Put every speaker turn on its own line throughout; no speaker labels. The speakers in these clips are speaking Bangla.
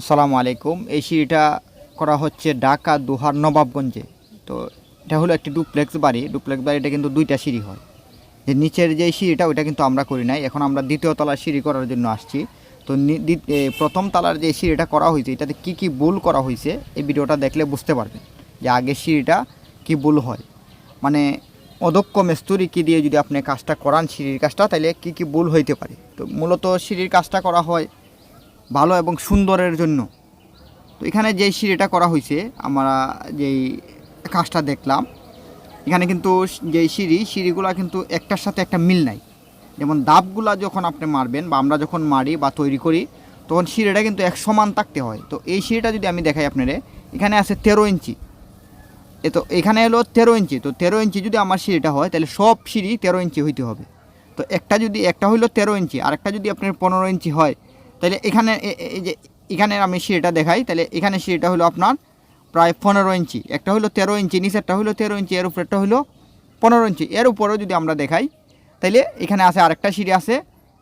আসসালামু আলাইকুম। এই সিঁড়িটা করা হচ্ছে ঢাকা দুহার নবাবগঞ্জে। তো এটা হলো একটি ডুপ্লেক্স বাড়ি। ডুপ্লেক্স বাড়িটা কিন্তু দুইটা সিঁড়ি হয়। যে নিচের যে সিঁড়িটা, ওইটা কিন্তু আমরা করি নাই। এখন আমরা দ্বিতীয় তলার সিঁড়ি করার জন্য আসছি। তো প্রথম তলার যে সিঁড়িটা করা হয়েছে, এটাতে কি কি ভুল করা হয়েছে, এই ভিডিওটা দেখলে বুঝতে পারবেন যে আগের সিঁড়িটা কি ভুল হয়। মানে অদক্ষ মেস্তুরি কি দিয়ে যদি আপনি কাজটা করান সিঁড়ির কাজটা তাহলে কি কি ভুল হইতে পারে। তো মূলত সিঁড়ির কাজটা করা হয় ভালো এবং সুন্দরের জন্য। তো এখানে যেই সিঁড়িটা করা হয়েছে, আমরা যেই কাজটা দেখলাম, এখানে কিন্তু যেই সিঁড়ি, সিঁড়িগুলো কিন্তু একটার সাথে একটা মিল নাই। যেমন দাবগুলা যখন আপনি মারবেন বা আমরা যখন মারি বা তৈরি করি, তখন সিঁড়িটা কিন্তু এক সমান থাকতে হয়। তো এই সিঁড়িটা যদি আমি দেখাই আপনারে, এখানে আছে তেরো ইঞ্চি। এ তো এখানে এলো তেরো ইঞ্চি। তো তেরো ইঞ্চি যদি আমার সিঁড়িটা হয়, তাহলে সব সিঁড়ি তেরো ইঞ্চি হইতে হবে। তো একটা যদি, একটা হইল তেরো ইঞ্চি আর একটা যদি আপনার পনেরো ইঞ্চি হয় তাহলে এখানে এই যে এখানে আমি সিঁড়িটা দেখাই, তাহলে এখানে সিঁড়িটা হলো আপনার প্রায় পনেরো ইঞ্চি। একটা হলো তেরো ইঞ্চি, নিচেরটা হলো তেরো ইঞ্চি, এর উপরেরটা হলো পনেরো ইঞ্চি। এর উপরেও যদি আমরা দেখাই, তাহলে এখানে আছে আরেকটা সিঁড়ি আছে,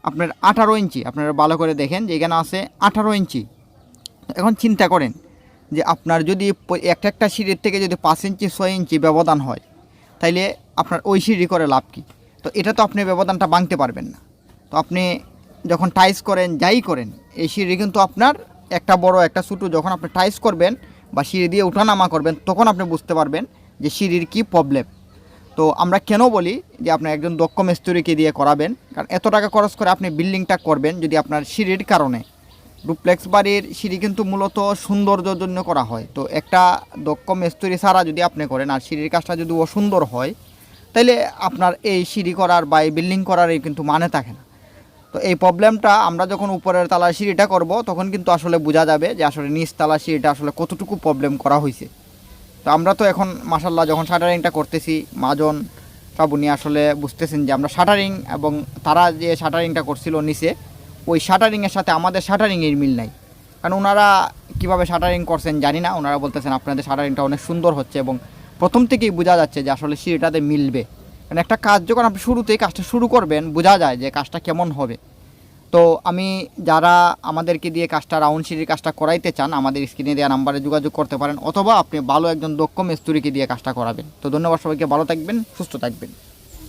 আপনার আঠারো ইঞ্চি। আপনারা ভালো করে দেখেন যে এখানে আছে আঠারো ইঞ্চি। এখন চিন্তা করেন যে আপনার যদি একটা একটা সিঁড়ির থেকে যদি পাঁচ ইঞ্চি, ছয় ইঞ্চি ব্যবধান হয়, তাইলে আপনার ওই সিঁড়ি করে লাভ কী? তো এটা তো আপনি ব্যবধানটা ভাঙতে পারবেন না। তো আপনি যখন টাইস করেন, যাই করেন, এই সিঁড়ি কিন্তু আপনার একটা বড়, একটা ছোটো, যখন আপনি টাইস করবেন বা সিঁড়ি দিয়ে ওঠানামা করবেন, তখন আপনি বুঝতে পারবেন যে সিঁড়ির কী প্রবলেম তো আমরা কেন বলি যে আপনি একজন দক্ষ মিস্ত্রিকে দিয়ে করাবেন? কারণ এত টাকা খরচ করে আপনি বিল্ডিংটা করবেন যদি আপনার সিঁড়ির কারণে। ডুপ্লেক্স বাড়ির সিঁড়ি কিন্তু মূলত সৌন্দর্যের জন্য করা হয়। তো একটা দক্ষ মিস্ত্রি ছাড়া যদি আপনি করেন, আর সিঁড়ির কাজটা যদি অসুন্দর হয় তাহলে আপনার এই সিঁড়ি করার বা এই বিল্ডিং করার কিন্তু মানে থাকে না। তো এই প্রবলেমটা আমরা যখন উপরের তালার সিঁড়িটা করব, তখন কিন্তু আসলে বোঝা যাবে যে আসলে নিচ তালার সিঁড়িটা আসলে কতটুকু প্রবলেম করা হয়েছে। তো আমরা তো এখন মাসাল্লাহ যখন শাটারিংটা করতেছি, মাজন, শ্রাবণী আসলে বুঝতেছেন যে আমরা শাটারিং এবং তারা যে শাটারিংটা করছিল নিচে, ওই শাটারিংয়ের সাথে আমাদের শাটারিংয়ের মিল নাই। কারণ ওনারা কীভাবে শাটারিং করছেন জানি না, ওনারা বলতেছেন আপনাদের শাটারিংটা অনেক সুন্দর হচ্ছে এবং প্রথম থেকেই বোঝা যাচ্ছে যে আসলে সিঁড়িটাতে মিলবে। কারণ একটা কাজ যখন আপনি শুরুতেই কাজটা শুরু করবেন, বোঝা যায় যে কাজটা কেমন হবে। তো আমি যারা আমাদেরকে দিয়ে কাজটা রাউন্ড সিঁড়ির কাজটা করাইতে চান, আমাদের স্ক্রিনে দেওয়া নাম্বারে যোগাযোগ করতে পারেন, অথবা আপনি ভালো একজন দক্ষ মিস্ত্রিকে দিয়ে কাজটা করাবেন। তো ধন্যবাদ সবাইকে, ভালো থাকবেন, সুস্থ থাকবেন।